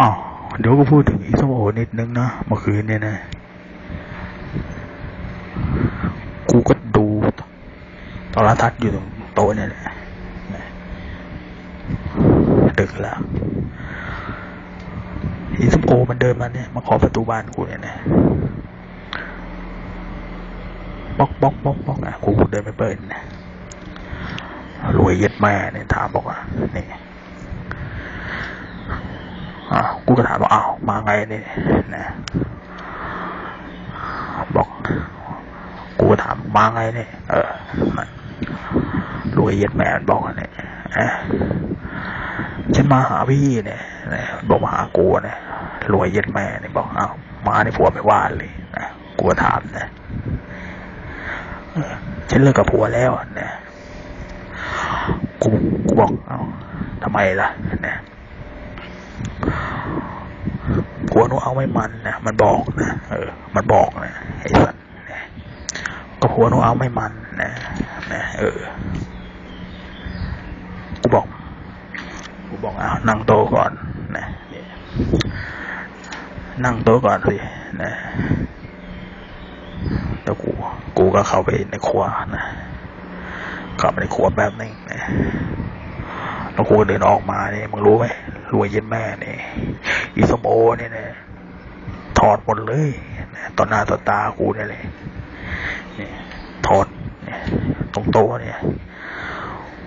อ๋อเดี๋ยวก็พูดถึงอีส้มโอนิดนึงนะเมื่อคืนเนี่ยนะกูก็ดูโทรทัศน์อยู่ตรงโต๊ะเนี่ยแหละดึกแล้วอีส้มโอมันเดินมาเนี่ยมาขอประตูบ้านกูเนี่ยนะป๊อกป๊อกป๊อกป๊อกอะกูเดินไปเปิดนะรวยเย็ดแม่เนี่ยถามบอกว่านี่อะ กูก็ถามว่าอ้าวมาไงเนี่ยนะบอก กูก็ถามมาไงเนี่ยเออรวยเย็ดแม่มันบอกเนี่ยฉันมาหาพี่เนี่ยบอกมาหากูเนี่ยรวยเย็ดแม่เนี่ยบอกอ้าวมาในผัวไม่ว่าเลยนะกูถามนะฉันเลิกกับผัวแล้วนะกูกูบอกเอ้าทำไมล่ะนะ ผัวหนูเอาไม่มันนะมันบอกนะเออ มันบอกนะไอ้สัตว์นะก็ผัวหนูเอาไม่มันนะนะเออกูบอกกูบอกเอานั่งโต๊ะก่อนนะนี่นั่งโต๊ะก่อนสินะแล้วกู กูก็เข้าไปในครัวนะเข้าไปในครัวแป๊บนึงนะแล้วกูก็เดินออกมาเนี่ยมึงรู้ไหมรวยเย็นแม่เนี่ยอีสมโอเนี่ยนะ อดหมดเลยต่อหน้าต่อตากูนี่เลยนี่ถอดตรงโต๊ะเนี่ย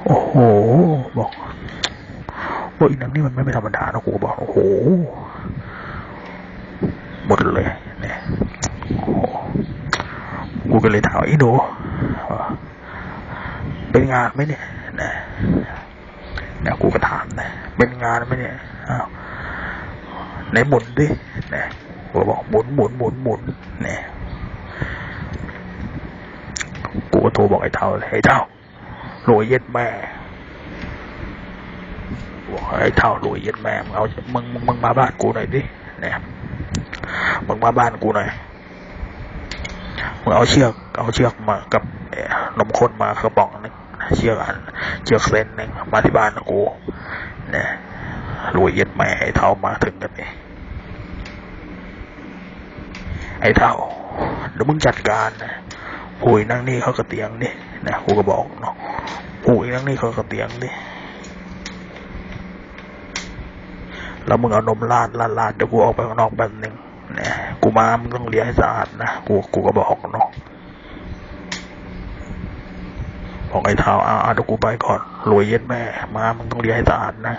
โอ้โห บอกว่าอีนังนี่มันไม่ธรรมดานะกูบอก โอ้โห หมดเลยเนี่ยโอ้กูก็เลยถามไอ้หนูเป็นงานไหมเนี่ยนะนะกูก็ถามนะ เป็นงานไหมเนี่ยอ้าวไหนหมุนดินะ กูบอกหมุนหมุนหมุนหมุนเนี่ยกูก็โทรบอกไอ้เท่าเลยไอ้เท่ารวยเย็ดแม่บอกไอ้เท่ารวยเย็ดแม่มึงเอามึงมึงมึงมาบ้านกูหน่อยดิเนี่ยมึงมาบ้านกูหน่อยมึงเอาเชือก เอาเชือกมากับนมข้นมากระป๋องนึงเชือกอันเชือกเส้นนึงมาที่บ้านกูเนี่ยรวยเย็ดแม่ไอ้เท่ามาถึงกันนี่ ไอ้เท่าเดี๋ยวมึงจัดการนะหุยนั่งนี่เขากระเตียงดินะกูก็บอกเนาะหุยนั่งนี่เขากระเตียงดิแล้วมึงเอานมราดราดราดเดี๋ยวกูออกไปข้างนอกแป๊บนึงเนี่ยกูมามึงต้องเลี้ยงให้สะอาดนะกูกูก็บอกเนาะบอกไอ้เท้าอ่าเดี๋ยวกูไปก่อนรวยเย็ดแม่ มามึงต้องเลี้ยงให้สะอาดนะ